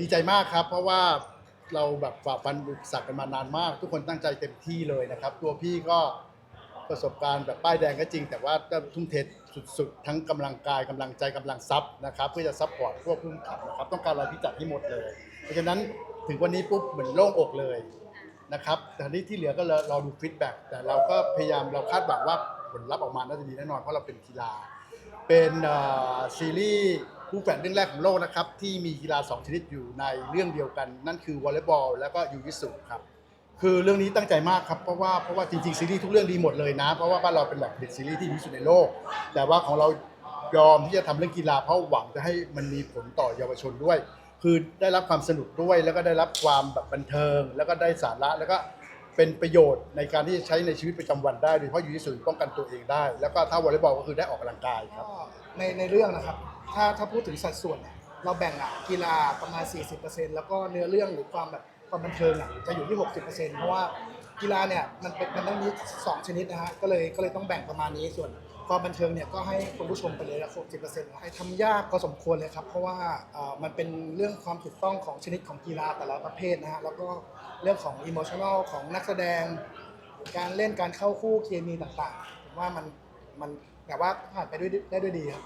ดีใจมากครับ เพราะว่าเราแบบฝ่าฟันอุปสรรคกันมานานมาก ทุกคนตั้งใจเต็มที่เลยนะครับ ตัวพี่ก็ประสบการณ์แบบป้ายแดงก็จริง แต่ว่าก็ทุ่มเทสุดๆ ทั้งกำลังกายกำลังใจกำลังทรัพย์นะครับ เพื่อจะซัพพอร์ตพวกผู้ขับนะครับ ต้องการอะไรพี่จัดให้หมดเลย เพราะฉะนั้นถึงวันนี้ปุ๊บเหมือนโล่งอกเลยนะครับแต่นี้ที่เหลือก็รอรอดูฟีดแบ็กแต่เราก็พยายามเราคาดหวังว่าผลลัพธ์ออกมาน่าจะดีแน่นอนเพราะเราเป็นกีฬา เป็นเอ่อซีรีส์ คู่แฝดเรื่องแรกของโลกนะครับ ที่มีกีฬา2ชนิดอยู่ในเรื่องเดียวกัน นั่นคือวอลเลย์บอลแล้วก็ยูยิสุครับคือเรื่องนี้ตั้งใจมากครับเพราะว่าเพราะว่าจริงๆซีรีส์ทุกเรื่องดีหมดเลยนะ เพราะว่าบ้านเราเป็นแบบผลิตซีรีส์ที่ดีที่สุดในโลก แต่ว่าของเรายอมที่จะทำเรื่องกีฬาเพราะหวังจะให้มันมีผลต่อเยาวชนด้วย คือได้รับความสนุกด้วย แล้วก็ได้รับความแบบบันเทิง แล้วก็ได้สาระแล้วก็เป็นประโยชน์ในการที่จะใช้ในชีวิตประจำวันได้โดยเฉพาะยูยิสุป้องกันตัวเองได้ แล้วก็ถ้าวอลเลย์บอลก็คือได้ออกกำลังกายครับในในเรื่องนะครับ ถ้าถ้าพูดถึงสัดส่วนเนี่ยเราแบ่งอะกีฬาประมาณ 40%แล้วก็เนื้อเรื่องหรือความแบบความบันเทิงอะจะอยู่ที่ 60%เพราะว่ากีฬาเนี่ยมันเป็นมันต้องมีสองชนิดนะฮะก็เลยก็เลยต้องแบ่งประมาณนี้ส่วนความบันเทิงเนี่ยก็ให้คุณผู้ชมไปเลยละ60%ให้ทำยากพอสมควรเลยครับ เพราะว่าอ่อมันเป็นเรื่องความถูกต้องของชนิดของกีฬาแต่ละประเภทนะฮะแล้วก็เรื่องของอิโมชัน a ลของนักแสดง การเล่นการเข้าคู่เคมีต่างๆผมว่ามันมันแต่ว่าผ่านไปด้วยได้ด้วยดีครับ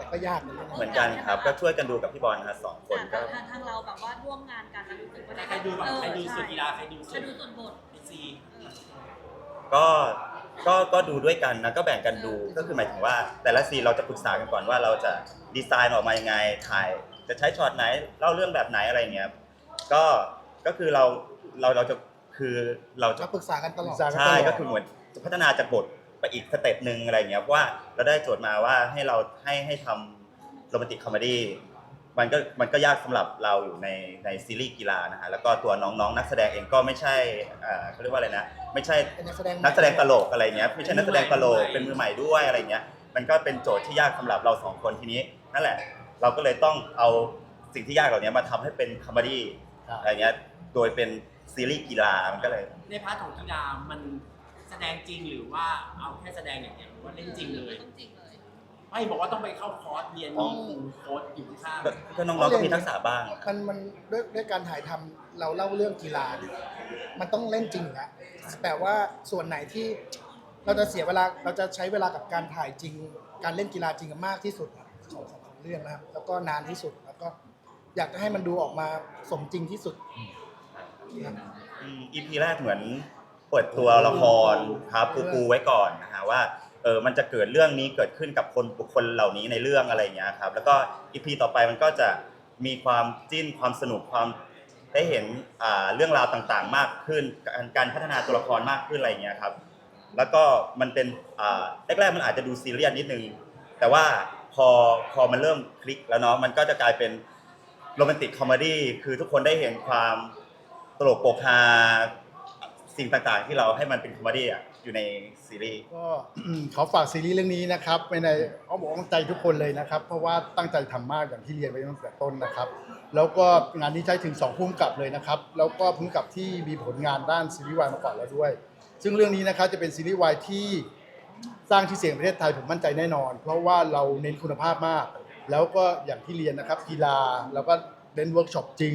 แต่ก็ยากเหมือนกันนะเหมือนกันครับ ก็ช่วยกันดูกับพี่บอลนะครับสองคนก็ ทางทางเราแบบว่าร่วมงานกันแล้วรู้สึกว่าได้ใครดูแบบเออใครดูช่ส่วนกีฬาใครดูใคส่รวนดูส่วนบทเอซีก็ก็ก็ดูด้วยกันนะก็แบ่งกันดูก็คือหมายถึงว่า แต่ละซีนเราจะปรึกษากันก่อนว่าเราจะดีไซน์ออกมายังไงถ่าย จะใช้ช็อตไหนเล่าเรื่องแบบไหนอะไรเงี้ยก็ก็คือเราเราเราจะคือเราจะเราปรึกษากันตลอดปรึกษาใช่ก็คือเหมือนจะพัฒนาจากบท ไปอีกสเต็ปหนึ่งอะไรเงี้ยเพราะว่าเราได้โจทย์มาว่าให้เราให้ให้ทำโรแมนติกคอมเมดี้มันก็มันก็ยากสำหรับเราอยู่ในในซีรีส์กีฬานะฮะแล้วก็ตัวน้องๆนักแสดงเองก็ไม่ใช่อ่าเขาเรียกว่าอะไรนะไม่ใช่เป็นนักแสดงนักแสดงตลกอะไรเงี้ยไม่ใช่นักแสดงตลกเป็นมือใหม่ด้วยอะไรเงี้ยมันก็เป็นโจทย์ที่ยากสำหรับเราสองคนทีนี้นั่นแหละ เราก็เลยต้องเอาสิ่งที่ยากเหล่านี้มาทำให้เป็นคอมเมดี้ครับอะไรเงี้ยโดยเป็นซีรีส์กีฬามันก็เลย ในพาร์ทของกีฬามัน แสดงจริงหรือว่าเอาแค่แสดงอย่างเดียวหรือว่าเล่นจริงเลย ต้องจริงเลยไม่บอกว่าต้องไปเข้าคอร์สเรียนมีครูโค้ชอยู่ข้างก็ก็น้องๆก็มีทักษะบ้าง มันมันด้วยด้วยการถ่ายทำเราเล่าเรื่องกีฬาเนี่ยมันต้องเล่นจริงนะแต่ว่าส่วนไหนที่เราจะเสียเวลาเราจะใช้เวลากับการถ่ายจริง การเล่นกีฬาจริงมากที่สุดครับของของของเรื่องนะครับ แล้วก็นานที่สุดแล้วก็อยากจะให้มันดูออกมาสมจริงที่สุดครับอีพีแรกเหมือน เปิดตัวละครครับปูปูไว้ก่อนนะฮะว่าเออมันจะเกิดเรื่องนี้เกิดขึ้นกับคนบุคคลเหล่านี้ในเรื่องอะไรอย่างเงี้ยครับแล้วก็อีพีต่อไปมันก็จะมีความจิ้นความสนุกความได้เห็นอ่าเรื่องราวต่างๆ มากขึ้นการการพัฒนาตัวละครมากขึ้นอะไรอย่างเงี้ยครับ แล้วก็มันเป็นอ่าแรกๆมันอาจจะดูซีเรียสนิดนึง แต่ว่าพอพอมันเริ่มคลิกแล้วเนาะมันก็จะกลายเป็นโรแมนติกคอมเมดี้คือทุกคนได้เห็นความตลกโปกฮา สิ่งต่างๆ ที่เราให้มันเป็นคอมเมดี้อะอยู่ในซีรีส์ก็ขอฝากซีรีส์เรื่องนี้นะครับไว้ในอ้อมอกอ้อมใจทุกคนเลยนะครับ เพราะว่าตั้งใจทำมากอย่างที่เรียนไว้ตั้งแต่ต้นนะครับ แล้วก็งานนี้ใช้ถึง2พุ่มกับเลยนะครับ แล้วก็พุ่มกับที่มีผลงานด้านซีรีส์วายมาก่อนแล้วด้วย ซึ่งเรื่องนี้นะครับจะเป็นซีรีส์วายที่สร้างที่อเสียงประเทศไทยผมมั่นใจแน่นอน เพราะว่าเราเน้นคุณภาพมาก แล้วก็อย่างที่เรียนนะครับกีฬาแล้วก็เล่นเวิร์กช็อปจริง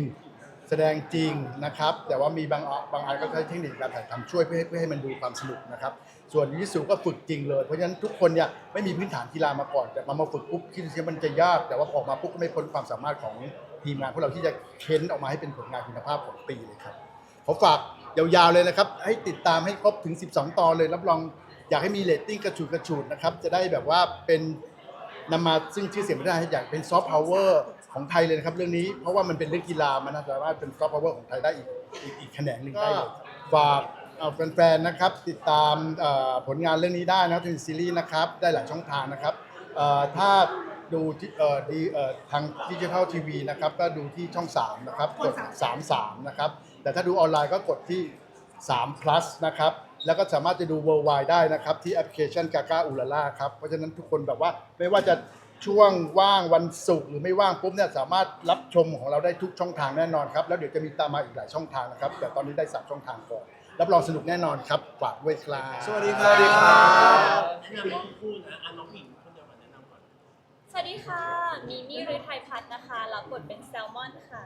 แสดงจริงนะครับ แต่ว่ามีบางอะบางอันก็ใช้เทคนิคการถ่ายทำช่วยเพื่อให้เพื่อให้มันดูความสนุกนะครับ ส่วนยิสุก็ฝึกจริงเลย เพราะฉะนั้นทุกคนเนี่ยไม่มีพื้นฐานกีฬามาก่อน แต่มามาฝึกปุ๊บคิดว่ามันจะยาก แต่ว่าออกมาปุ๊บก็ไม่พ้นความสามารถของทีมงานพวกเราที่จะเค้นออกมาให้เป็นผลงานคุณภาพของปีเลยครับขอฝากยาวๆเลยนะครับ ให้ติดตามให้ครบถึง 12 ตอนเลยรับรองอยากให้มีเรตติ้งกระฉูดกระฉูดนะครับจะได้แบบว่าเป็น นำมาซึ่งชื่อเสียงไม่ได้อยากเป็นซอฟต์พาวเวอร์ของไทยเลยนะครับ เรื่องนี้เพราะว่ามันเป็นเรื่องกีฬามันน่าจะสามารถเป็นซอฟต์พาวเวอร์ของไทยได้อีกอีกอีกแขนงหนึ่งได้เลยฝากเอ่อแฟนๆนะครับ ติดตามเอ่อผลงานเรื่องนี้ได้นะครับเป็นซีรีส์นะครับ ได้หลายช่องทางนะครับเอ่อถ้าดูที่เอ่อดีเอ่อทางดิจิทัลทีวีนะครับ ก็ดูที่ช่อง 3 นะครับ กด 33 นะครับ แต่ถ้าดูออนไลน์ก็กดที่ 3 plus นะครับ แล้วก็สามารถจะดู worldwide ได้นะครับที่แอปพลิเคชันกา a าอูลาล่าครับ เพราะฉะนั้นทุกคนแบบว่าไม่ว่าจะช่วงว่างวันศุกร์หรือไม่ว่างปุ๊บเนี่ยสามารถรับชมของเราได้ทุกช่องทางแน่นอนครับ แล้วเดี๋ยวจะมีตามมาอีกหลายช่องทางนะครับ แต่ตอนนี้ได้สามช่องทางก่อน รับรองสนุกแน่นอนครับฝากด้วยครับสวัสดีครับๆแนะนำน้องคู่นะอะน้องผู้หญิงคนเดียวก่อนแนะนำก่อน สวัสดีค่ะ มีมี่ฤทัยพัฒน์นะคะ รับบทเป็นแซลมอนค่ะ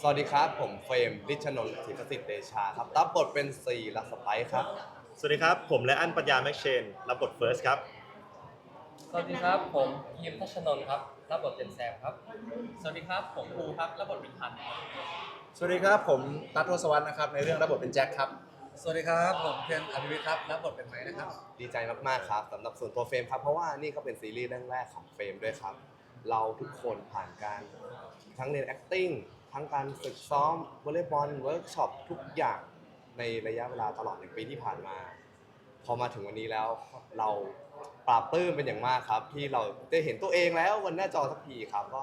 สวัสดีครับ ผมเฟรมริชนนท์ศิประสิทธิ์เดชาครับรับบทเป็นซีลักสไปซ์ครับ สวัสดีครับ ผมและอันปัญญาแม็กเชน รับบทเฟิร์สครับ สวัสดีครับ ผมยิมทัชนนท์ครับ รับบทเป็นแซมครับ สวัสดีครับ ผมภูครับ รับบทเป็นพันธุ์ครับ สวัสดีครับ ผมตั๊ดโทสวรรค์นะครับ ในเรื่องรับบทเป็นแจ็คครับ สวัสดีครับ ผมเพียนอภิวิทย์ครับ รับบทเป็นไม้นะครับ ดีใจมากๆครับสำหรับส่วนตัวเฟรมครับ เพราะว่านี่ก็เป็นซีรีส์เรื่องแรกของเฟรมด้วยครับ เราทุกคนผ่านการทั้งเรียน acting ทั้งการฝึกซ้อมวอลเลย์บอลเวิร์กช็อปทุกอย่างในระยะเวลาตลอดหนึ่งปีที่ผ่านมา พอมาถึงวันนี้แล้วเราปราบปลื้มเป็นอย่างมากครับ ที่เราได้เห็นตัวเองแล้วบนหน้าจอสักทีครับก็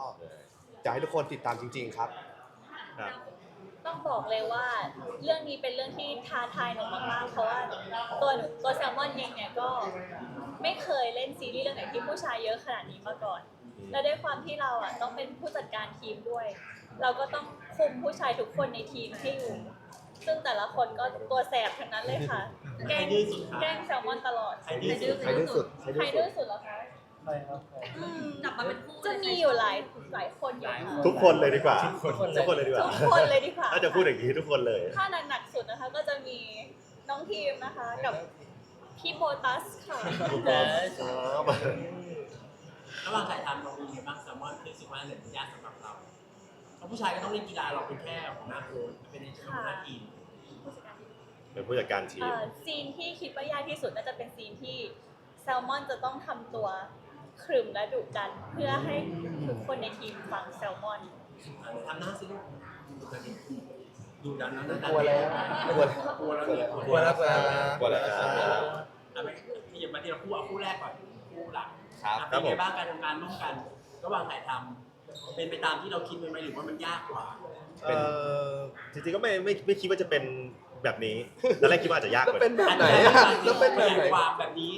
อยากให้ทุกคนติดตามจริง ๆ ครับต้องบอกเลยว่าเรื่องนี้เป็นเรื่องที่ท้าทายหนูมากๆ เพราะว่าตัวหนูตัวแซลมอนเองเนี่ยก็ไม่เคยเล่นซีรีส์เรื่องไหนที่ผู้ชายเยอะขนาดนี้มาก่อน และด้วยความที่เราอะต้องเป็นผู้จัดการทีมด้วย เราก็ต้องคุมผู้ชายทุกคนในทีมให้อยู่ ซึ่งแต่ละคนก็ตัวแสบทั้งนั้นเลยค่ะ แกล้งใครดื้อสุดคะแกล้งแซลมอนตลอด ใครดื้อสุดใครดื้อสุดใครดื้อสุดเหรอคะใช่ครับอืมกลับมาเป็นคู่จะมีอยู่หลายหลายคนอยู่ค่ะทุกคนเลยดีกว่า ทุกคนทุกคนเลยดีกว่าทุกคนเลยดีกว่าถ้าจะพูดอย่างนี้ทุกคนเลย ถ้าหนักๆสุดนะคะ ก็จะมีน้องทีมนะคะ กับพี่โบตัสค่ะระหว่างถ่ายทำเรามีไงบ้างแซลมอนรู้สึกว่าเนี่ยยากสำหรับเราเพราะผู้ชายก็ต้องเล่นกีฬาเราเป็นแค่หัวหน้าโค้ชเป็นในหัวหน้าทีมเป็นผู้จัดการทีม เอ่อซีนที่คิดว่ายากที่สุดน่าจะเป็นซีนที่แซลมอนจะต้องทำตัวขรึมและดุดันเพื่อให้ทุกคนในทีมฟังแซลมอนทำหน้าสิลูกดูดันนะหน้าตากลัวแล้วกลัวกลัวแล้วเนี่ยกลัวแล้วครับกลัวแล้วครับอะไปที่ยังมาทีละคู่เอาคู่แรกก่อนคู่หลักครับอะครัเป็นบผม ไงบ้างการทำงานร่วมกัน ระหว่างถ่ายทำ เป็นไปตามที่เราคิดไว้ไหมหรือว่ามันยากกว่า เอ่อจริงๆก็ไม่ไม่ไม่คิดว่าจะเป็นแบบนี้ตอนแรกคิดว่าอาจจะยากกว่าเป็นนี้แบบไหนอะแล้วเป็นแบบไหน ความแบบนี้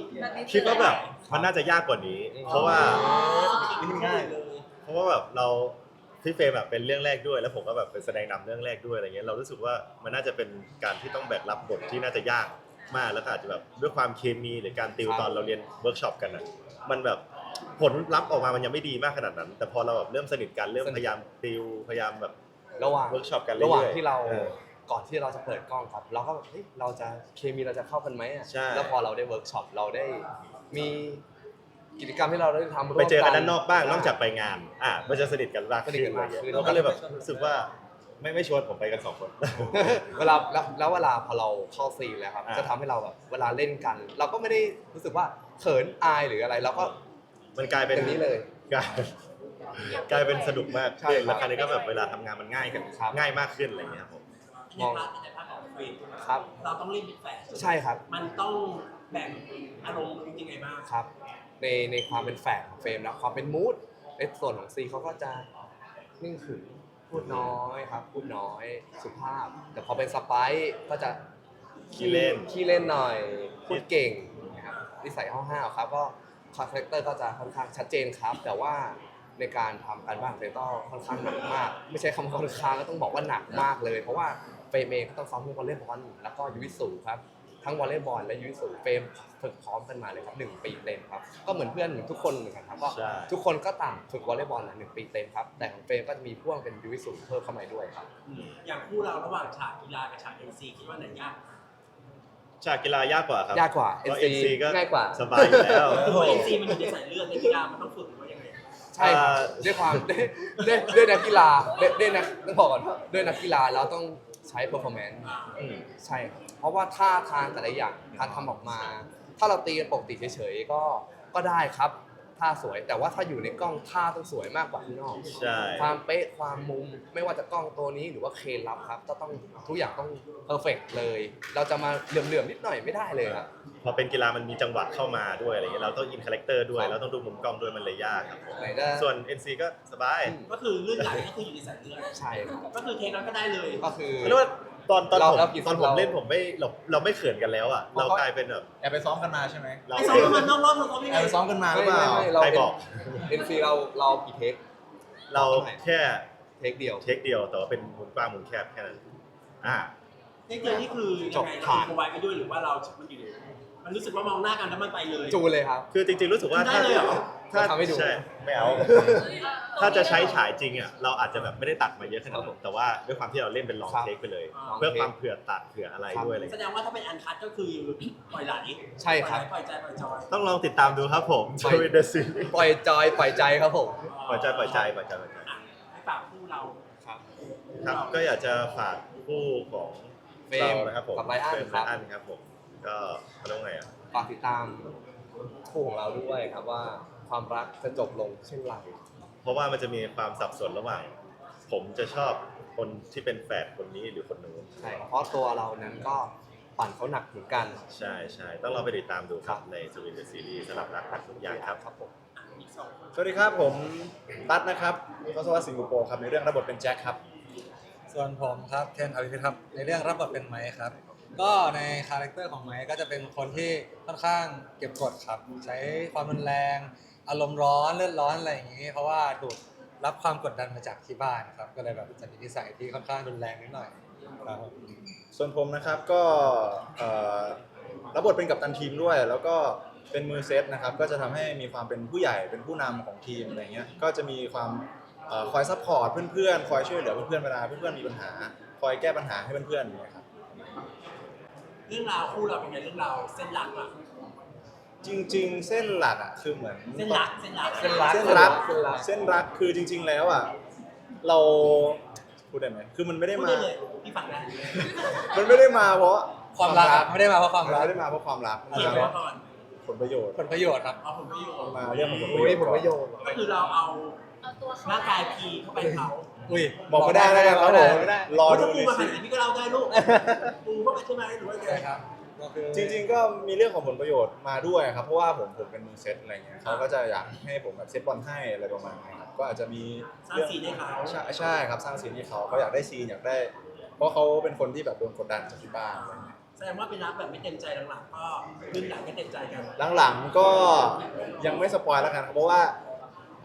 คิดว่าแบบมันน่าจะยากกว่านี้ เพราะว่า ง่ายเลย เพราะว่าแบบเราพี่เฟรมแบบเป็นเรื่องแรกด้วย แล้วผมก็แบบเป็นแสดงนำเรื่องแรกด้วยอะไรเงี้ยเรารู้สึกว่ามันน่าจะเป็นการที่ต้องแบกรับบทที่น่าจะยากมากแล้วก็อาจจะแบบด้วยความเคมีหรือการติวครับตอนเราเรียนเวิร์กช็อปกันอะมันแบบ ผลลัพธ์ออกมามันยังไม่ดีมากขนาดนั้น แต่พอเราแบบเริ่มสนิทกันเริ่มพยายามติวพยายามแบบ ระหว่างเวิร์กช็อปกันเรื่อยๆระหว่างที่เราเออก่อนที่เราจะเปิดกล้องครับ เราก็แบบเฮ้ยเราจะเคมีเราจะเข้ากันไหมอะใช่ แล้วพอเราได้เวิร์กช็อปเราได้มีกิจกรรมที่เราได้ทำร่วม ไปเจอกันด้านนอกบ้างนอกจากไปงาน อะมันจะสนิทกันมากสนิทกันมากขึ้น เราก็เลยแบบรู้สึกว่าไม่ไม่ชวนผมไปกันสองคน เวลาแล้วแล้วเวลาพอเราเข้าซีนแล้วครับอ่าจะทำให้เราแบบเวลาเล่นกัน เราก็ไม่ได้รู้สึกว่าเขินอายหรืออะไร เราก็ มันกลายเป็นอย่างนี้เลย กลายกลายเป็นสนุกมากใช่ขึ้นครับแล้วคราวนี้ก็แบบเวลาทำงานมันง่ายกันครับ ง่ายมากขึ้นอะไรอย่างเงี้ยครับผมในพาร์ทในพาร์ทของเฟรมครับ เราต้องเล่นเป็นแฝดใช่ครับ มันต้องแบ่งอารมณ์ยังไงบ้างครับ ในในความเป็นแฝดของเฟรมนะความเป็นมูดในส่วนของซีเขาก็จะนิ่งขรึมพูดน้อยครับ พูดน้อยสุภาพ แต่พอเป็นสไปซ์ก็จะขี้เล่น ขี้เล่นหน่อย พูดเก่งนะครับนิสัยห้าวๆครับ ก็ คาแรคเตอร์ก็จะค่อนข้างชัดเจนครับ แต่ว่าในการทำการบ้านเฟรมก็ค่อนข้างหนักมาก ไม่ใช่คำว่าค่อนข้างก็ต้องบอกว่าหนักมากเลย เพราะว่าเฟรมเองก็ต้องซ้อมเรื่องวอลเลย์บอลแล้วก็ยูวิสูครับทั้งวอลเลย์บอลและยูวิสูเฟรมฝึกพร้อมกันมาเลยครับหนึ่งปีเต็มครับก็เหมือนเพื่อนเหมือนทุกคนเหมือนกันครับก็ใช่ทุกคนก็ต่างฝึกวอลเลย์บอลนะหนึ่งปีเต็มครับแต่ของเฟรมก็จะมีพ่วงเป็นยูวิสูเพิ่มเข้ามาด้วยครับอย่างคู่เราระหว่างฉากกีฬากับฉากเอ็นซีคิดว่าไหนยาก ฉากกีฬายากกว่าครับยากกว่า เพราะ NC NC ก็ง่ายกว่า สบายอยู่แล้ว คือว่าเอ็นซีมันอยู่ในสายเลือดในกีฬามันต้องฝึกหรือว่ายังไงใช่ครับอ่า ด้วยความด้วยด้วยด้วยนักกีฬาด้วยด้วยนักต้องบอกก่อนด้วยนักกีฬาเราต้องใช้ performance อืมใช่ครับเพราะว่าท่าทางแต่ละอย่างการทำออกมา ถ้าเราตีกันปกติเฉยๆก็ก็ได้ครับ ท่าสวย แต่ว่าถ้าอยู่ในกล้องท่าต้องสวยมากกว่าข้างนอก ใช่ ความเป๊ะความมุมไม่ว่าจะกล้องตัวนี้หรือว่าเคนลับครับก็ต้องทุกอย่างต้องเพอร์เฟกเลย เราจะมาเหลื่อมๆนิดหน่อยไม่ได้เลยครับ พอเป็นกีฬามันมีจังหวะเข้ามาด้วยอะไรเงี้ยเราต้องอินคาแรคเตอร์ด้วยครับเราต้องดูมุมกล้องด้วยมันเลยยากครับผมไหนจะ ส่วน NC ก็สบาย ก็คือเลื่อนไหลก็คืออยู่ในสายเลือดใช่ครับก็คือเทคนั้นก็ได้เลยก็คือ เรียกว่า ตอนตอนเราผมเรากี่ตอนผมเรา เล่นผมไม่เราเราไม่เขินกันแล้วอะเพเราราะเขากลายเป็นแบบแอบไปซ้อมกันมาใช่ไหมเราไอ้ซ้อมมันนอกรอบเราซ้อมยังแอไงบไปซ้อมกันมาหรือเปล่า ไม่ไม่เราใครบอก เอ็นซีเราเรากี่เทคเราแค่เทคเดียว เทคเดียวแต่ว่าเป็นมุมกว้างมุมแคบแค่นั้นอ่า เทคเดียวนี่คือยังไงจบเราผ่านอินโฟไว้ไปด้วยหรือว่าเรา มันอยู่ใน มันรู้สึกว่ามองหน้ากันแล้วมันไปเลย จูเลยครับ คือจริงๆรู้สึกว่าได้ถ้าเลยเหรอ ถ้าทำให้ดู ใช่ไม่เอา ถ้าจะใช้ฉายจริงอะเราอาจจะแบบไม่ได้ตัดมาเยอะขนาดนั้นแต่ว่าด้วยความที่เราเล่นเป็นลองครับเทคไปเลยอ๋อเพื่อความเผื่อตัดเผื่ออะไรครับ ด้วยอะไรแสเงี้ยดงว่าถ้าเป็นอันคัดก็คือปล่อยไหลใช่ครับ ปล่อยใจปล่อยจอยต้องลองติดตามดูครับผมปล่อยทวิตเดอร์ซีปล่อยจอยปล่อยใจครับผม ปล่อยใจปล่อยใจปล่อยใจปล่อยใจ อะให้ฝากคู่เราครับ ครับ ก็อยากจะฝากคู่ของเฟรมเรานะครับผมกับไลอ้อนเฟรมครัไลบอ้อนครับผม ก็เขาเรียกว่าไงอะ ฝากติดตามคู่ของเราด้วยครับว่าความรักจะจบลงเช่นไร เพราะว่ามันจะมีความสับสนระหว่าง ผมจะชอบคนที่เป็นแฝดคนนี้หรือคนนู้นใช่เพราะตัวเรานั้นก็ปั่นเขาหนักเหมือนกัน ใช่ใช่ต้องลองไปติดตามดูครับ ในสวินเดอร์ซีรีส์สำหรับรักทักทุกอย่างครับ ครับผมอีกสองคนสวัสดีครับผมตั๊ดนะครับทศวรรษสิงคโปร์ครับในเรื่องรับบทเป็นแจ็คครับ ส่วนผมครับเคนอภิพิธครับในเรื่องรับบทเป็นไม้ครับ ก็ในคาแรคเตอร์ของไม้ก็จะเป็นคนที่ค่อนข้างเก็บกดครับ ใช้ความรุนแรง อารมณ์ร้อนเลือดร้อนอะไรอย่างนี้ เพราะว่าถูกรับความกดดันมาจากที่บ้านครับ ก็เลยแบบจะมีนิสัยที่ค่อนข้างรุนแรงนิดหน่อยครับผมส่วนผมนะครับก็เอ่อรับบทเป็นกัปตันทีมด้วย แล้วก็เป็นมือเซตนะครับ ก็จะทำให้มีความเป็นผู้ใหญ่เป็นผู้นำของทีมอะไรเงี้ยก็จะมีความเอ่อคอยซัพพอร์ตเพื่อนๆคอยช่วยเหลือเพื่อนๆเวลาเพื่อนๆมีปัญหา คอยแก้ปัญหาให้เพื่อนๆอย่างเงี้ยครับ เรื่องราวคู่เราเป็นไงเรื่องราวเส้นหลักอะจริง ๆ เส้นหลักอะคือเหมือน เส้นหลักเส้นหลักเส้นรัก เส้นรักเส้นรัก เส้นรักคือจริง ๆ แล้วอะเราพูดได้ไหมคือมันไม่ได้พูดมา ได้เลยพี่ฟังได้มันไม่ได้มาเพราะความรักครับไม่ได้มาเพราะความมันรัก ไม่ได้มาเพราะความรักมันเกี่ยวมากัเพบราะก่อนผลประโยชน์ผลประโยชน์ครับ เอาผลประโยชน์มาเรื่องของผลประอุ้ยโยชน์ผลประโยชน์ ก็คือเราเอาเอาตัวเข้าร่างกายพีเข้าไปเขา อุ้ยบอกไม่ได้แล้วกันครับผมไม่ได้รอโอ้ยดูถ้าปูในมาขซีนาดนี้พี่ก็เล่าได้ลูกปูเข้าไปใช่ไหมหรือว่าไงใช่ครับก็คือจริงๆก็มีเรื่องของผลประโยชน์มาด้วยครับเพราะว่าผมผมเป็นมือเซตอะไรเงี้ยเขาก็จะอยากให้ผมแบบเซตบอลให้อะไรประมาณนี้ครับก็อาจจะมีสร้างเรื่องสีนให้เขาใช่ใช่ครับสร้างซีนให้เขาเขาอยากได้ซีนอยากได้ เพราะเขาเป็นคนที่แบบโดนกดดันจากที่บ้านอะไรเงี้ยแสดงว่าเป็นรักแบบไม่เต็มใจหลังๆก็ขึ้นหลังก็เต็มใจกันหลังๆก็ยังไม่สปอยแล้วกันครับเพราะว่า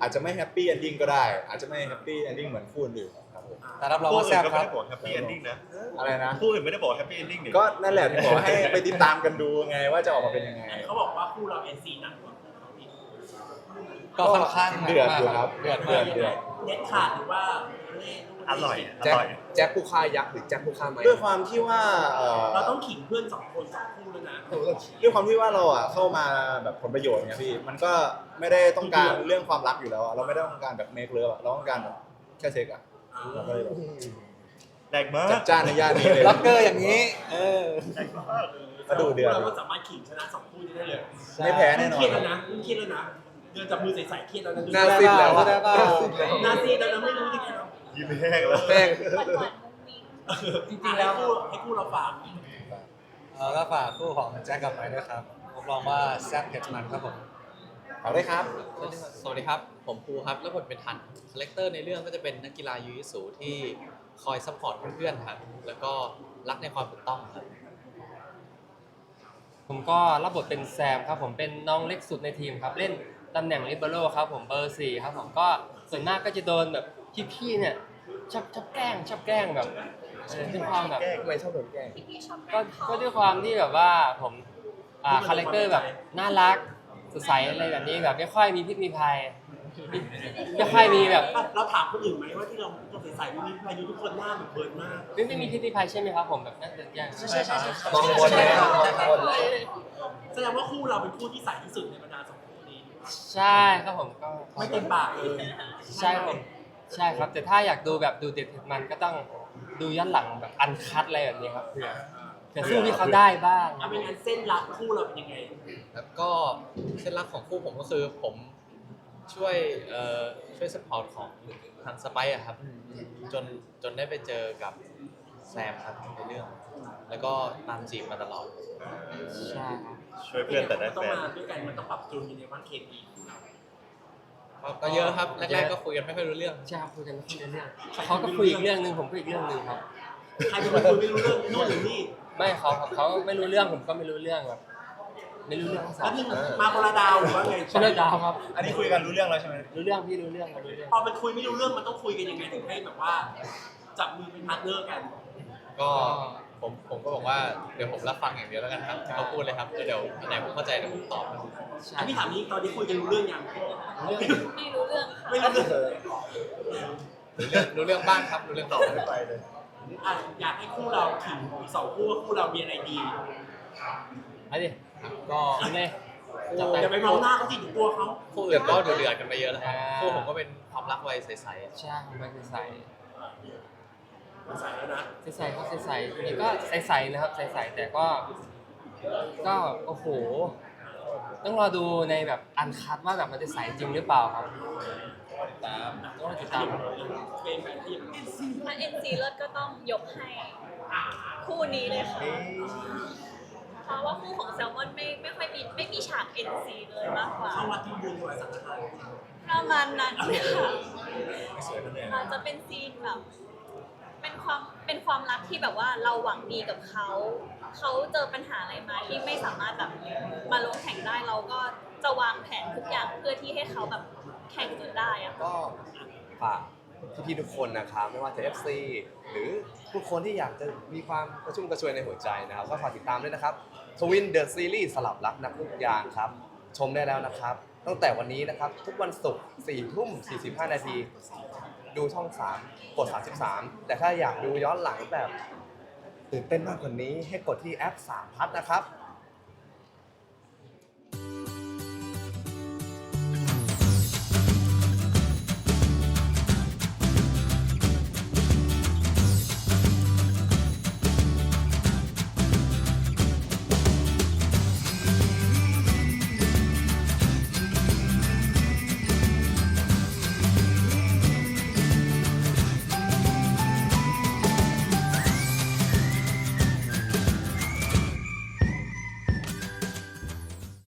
อาจจะไม่แฮปปี้เอนดิ้งก็ได้ อาจจะไม่แฮปปี้เอนดิ้งเหมือนคู่อื่นครับผมแต่รับรองคู่ว่าอื่แซ่นบก็คไม่รับได้บอกแฮปปี้เอนดิ้งนะอะไรนะ คู่อื่นไม่ได้บอกแฮปปี้เอนดิ้งนี่ก็นั่นแหละที่บอกให้ไปติดตามกันดูไงว่าจะออกมาเป็นยังไง เขาบอกว่าคู่เราเอ็นซีหนักกว่าคู่เขาอีกก็ค่อนข้างหนักเดือดมากอยู่ครับเดือดเดืมาอกดเดือด เน็ตขาดหรือว่าเล่นู่น อร่อยอแจ็คร่อย แจ็คผู้ฆ่ายักษ์หรือแจ็คผู้ฆ่าไม้ด้วยความที่ว่าเอ่อเราต้องขิงเพื่อนสองคนสองคู่แล้วนะ ด้วยความที่ว่าเราอะเข้ามาแบบผลประโยชน์ไงพี่มันก็ไม่ได้ต้องการเรื่องความรักอยู่แล้วอะเราไม่ได้ต้องการแบบเมคเลิฟอะเราต้องการแบบแค่เซ็กอะเราก็เลยแบบแรงมากจัดจ้านในย่านนี้เลย ล็อกเกอร์อย่างนี้ เออมาดูเดือด เราก็สามารถขิงชนะสองคู่นี้ได้เลยไม่แพ้แน่นอเครียน ดแล้วนะเครียดแล้วนะ เดินจับมือใส่ๆเครียดแล้วนะหน้าซีดแล้วอะได้เปล่าหน้าซีดแล้วนะไม่รู้ ยังไงแล้วยิ้มแห้งแล้วแม่งหวานๆมุ้งมิ้งจริงๆแล้วคู่ให้คู่เราฝากเออก็ฝากคู่ของแจ็คกับไม้ด้วยครับรับรองว่าแซ่บเผ็ดมันครับผมเอาได้ครับ สวัสดีครับ ผมภูครับ แล้วบทเป็นทัน คาแรคเตอร์ในเรื่องก็จะเป็นนักกีฬายูยิสูที่คอยซัพพอร์ตเพื่อนๆครับ แล้วก็รักในความถูกต้องครับ ผมก็รับบทเป็นแซมครับผมเป็นน้องเล็กสุดในทีมครับ เล่นตำแหน่งลิเบโร่ครับผมเบอร์สี่ครับผมก็ส่วนมากก็จะโดนแบบ พี่ๆเนี่ยชอบชอบแกล้งชอบแกล้งแบบเออด้วยความแบบ ทำไมชอบโดนแกล้งพี่ๆชอบก็ก็ด้วยความที่แบบว่าผมอ่าคาแรคเตอร์แบบน่ารักสดใสอะไรแบบนี้แบบไม่ค่อยมีพิษมีภัยไม่ไม่ค่อยมีแบบเราถามคนอื่นไหมว่าที่เราเราใส่ๆมีพายุทุกคนหน้าเหมือนเบิร์นมาก ไม่ไม่มีพิษมีภัยใช่ไหมครับผมแบบนั่นเป็นอย่างใช่ใช่ใช่ใช่บางคนเนี่ยแสดงว่าคู่เราเป็นคู่ที่ใสที่สุดในบรรดาสองคู่นี้ใช่ครับผมก็ไม่เต็มปากเลย ใช่ครับผม ใช่ครับ แต่ถ้าอยากดูแบบดูเด็ดเผ็ดมันก็ต้องดูย้อนหลังแบบอันคัดอะไรแบบนี้ครับเผื่อเผื่อสู้ที่เขาได้บ้างเอาเป็นงั้นเส้นรักคู่เราเป็นยังไงแล้วก็เคล็ดลับของคู่ผมก็คือผมช่วยเอ่อช่วยสปอร์ตของทางสไปซ์อะครับ จนจนได้ไปเจอกับแซมครับในเรื่อง แล้วก็ตามจีบมาตลอด ใช่ครับ ช่วยเพื่อนแต่ได้ต้อแฟงน มาด้วยกันมันต้องปรับจูนกันในวันเคมีของเรา ก็เยอะครับ แรกๆก็คุยกันไม่ค่อยรู้เรื่อง ใช่ครับคุยกันไม่ค่อยรู้เรื่องเขาก็คุยอีกเรื่องหนึ่งผมก็อีกเรื่องหนึ่งครับ ใครเป็นคนคุยไม่รู้เรื่องนู่นหรือนี่ไม่เขาครับเขาไม่รู้เรื่องผมก็ไม่รู้เรื่องแบบไม่รู้เรื่องทั้งสอแล้วงนี่มาคนละดาวหรือว่าไงคนละดาวครับ อันนี้คุยกันรู้เรื่องแล้วใช่ไหมรู้เรื่องพี่รู้เรื่องครับรู้เรื่องพอมันคุยไม่รู้เรื่องมันต้องคุยกันยังไงถึงให้แบบว่า จับมือเป็นพาร์ทเนอร์กัน ก็ผผมผมก็บอกว่าเดี๋ยวผมรับฟังอย่างเดียวแล้วกันครับเขาพูดเลยครับเดี๋ยวอันไหนผมเข้าใจเดี๋ยวผมตอบ ครับอันนี้ถามนี้ตอนนี้คุยกันรู้เรื่องยัง ไม่รู้เรื่องค่ะไม่รู้เรื่องรู้เรื่องรู้เรื่องบ้างครับรู้เรื่องต่อไปเลยอะอยากให้คู่เราขิงอีกสองคู่ว่าคู่เรามีอะไรดีเอาดิก็กินเลยคู่จับไปอย่าไปมองหน้าเขาสิถึงตัวเขาคู่อื่นก็เดือดๆกันไปเยอะแล้วครับอ่าคู่ผมก็เป็นความรักวัยใสใช่ไม่ใส่ใส่แล้วนะใส่ก็ใส่ๆนี่ก็ใสๆนะครับใสๆแต่ก็ ก็โอ้โห ต้องรอดูในแบบอันคัดว่าแบบมันจะใสจริงหรือเปล่าครับต้องรอติดตามเป็นแบบที่ถ้า NC เลิศก็ต้องยกให้ คู่นี้เลยค่ะ เพราะว่าคู่ของแซลมอนไม่ไม่ค่อยมีไม่มีฉาก NC เลยมากกว่าเข้าวัดทำบุญถวายสังฆทานประมาณนั้นค่ะสวยแน่อาจจะเป็นซีนแบบเป็นความ เป็นความรักที่แบบว่าเราหวังดีกับเขาเขาเจอปัญหาอะไรมาที่ไม่สามารถแบบมาลงแข่งได้เราก็จะวางแผนทุกอย่างเพื่อที่ให้เขาแบบแข่งจนได้อะก็ฝากพี่ๆทุกคนนะครับไม่ว่าจะ FC หรือทุกคนที่อยากจะมีความกระชุ่มกระชวยในหัวใจนะครับก็ฝากติดตามด้วยนะครับทวินเดอะซีรีส์สลับรักนักลูกยางครับ ชมได้แล้วนะครับ ตั้งแต่วันนี้นะครับ ทุกวันศุกร์4ทุ่ม45 นาที ดูช่อง 3 กด 33 แต่ถ้าอยากดูย้อนหลังแบบตื่นเต้นมากกว่านี้ให้กดที่แอป 3 พัทนะครับ